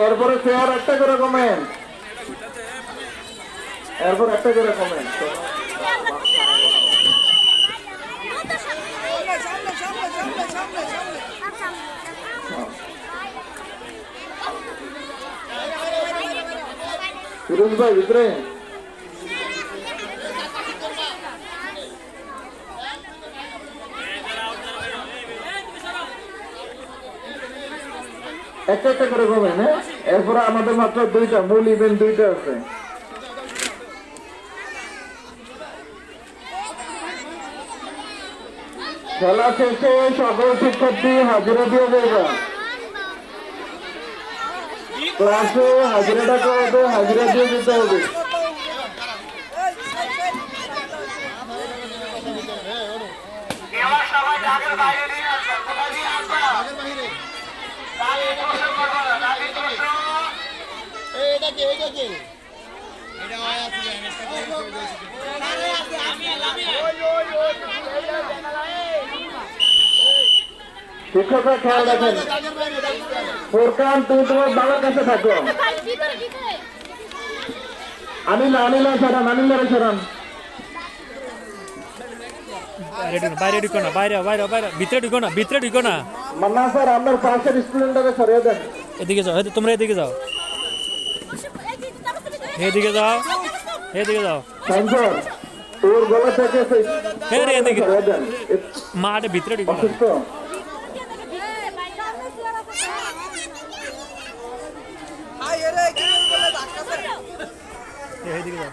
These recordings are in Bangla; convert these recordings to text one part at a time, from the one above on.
এরপরে চেয়ার একটা করে কমেন এরপর একটা করে কমেন সুরেশ ভাই ভিতরে একটা একটা করে কমেন হ্যাঁ? এরপরে আমাদের মাত্র দুইটা, মূল ইভেন্ট দুইটা আছে। খেলা শেষে সকল শিক্ষার্থী হাজিরা দিয়ে দেবে ক্লাসে হাজিরা টাকা হাজিরা দিয়ে দিতে হবে। বাইরে শিক্ষকরা খেয়াল রাখেন। ফোরকান তুমি তোমার বাবার কাছে থাকো। সরান আনিলারে সরান বাইরে ঢুকো না, বাইরে বাইরে বাইরে বাইরে। ভিতরে ঢুকো না ভিতরে ঢুকো না। মান্না স্যার আপনার পাশের স্টুডেন্টটাকে সরিয়ে দেন। এদিকে যাও এই- তোমরা এদিকে যাও। এদিকে যাও। এদিকে যাও। তোর গলা থেকে এদিকে। সরিয়ে দেন এ মাঠে ভিতরে ঢুকো অসুস্থ? এদিকে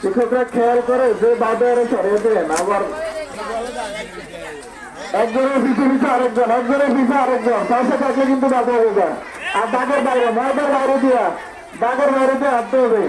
শিক্ষকরা খেয়াল করে যে বাদে সরিয়ে দেন আবার একজনের পিছু পিছু আরেকজন একজনের পিছু আরেকজন। পাশে থাকলে কিন্তু বাধা হয়ে যায়। আর দাগের বাইরে ময়দার বাইরে দিয়া দাগের বাইরে দিয়ে হাঁটতে হবে।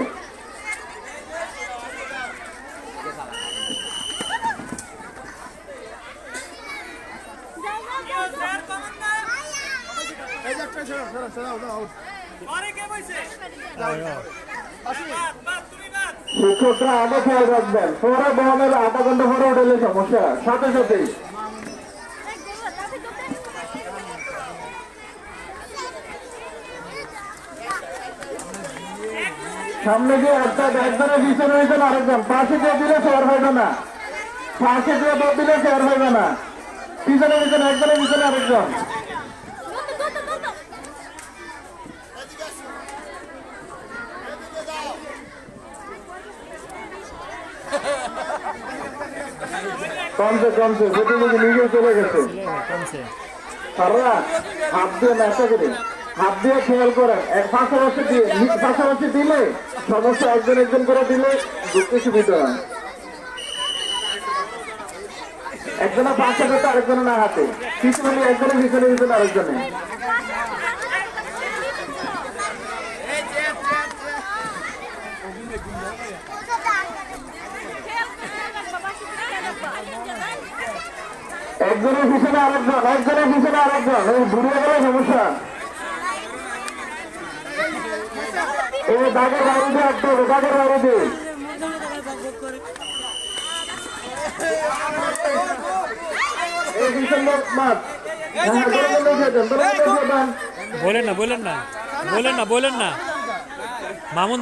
শিক্ষকরা আগে খেয়াল রাখবেন। পরে বহনের আধা ঘণ্টা পরে উঠলে সমস্যা। সাথে সাথেই সামনে গিয়ে একটা একজনের পিছনে হয়েছেন আরেকজন। পাশে দিয়ে দিলে শেয়ার হইবে না। পাশে দিয়ে দৌড় দিলে শেয়ার হইবে না। পিছনে পিছনে একজনের পিছনে আরেকজন। কমছে কমছে যেটুকু নিজে চলে গেছে। কমছে সারা হাত দিয়ে নেশা করে হাত দিয়ে খেয়াল করেন, এক পাশাপাশি দিয়ে নি- পাশাপাশি দিলে সমস্যা একজন একজন করে দিলে দুঃখে সুবিধা হয়। একজনের পাশে পেতে আরেকজনের না হাতে। পিছনে একজনের পিছনে পিছনে আরেকজনে। একজনের পিছনে আরেকজন, একজনের পিছনে আরেকজন, এই ঘুরিয়ে গেলে সমস্যা এই দাগের বাইরে দিয়ে হাঁটতে হবে দাগের বাইরে দিয়ে এই পিছন লোক মাছ হ্যাঁ হ্যাঁ দেন। বলেন না বলেন না। বলেন না বলেন না। মামুন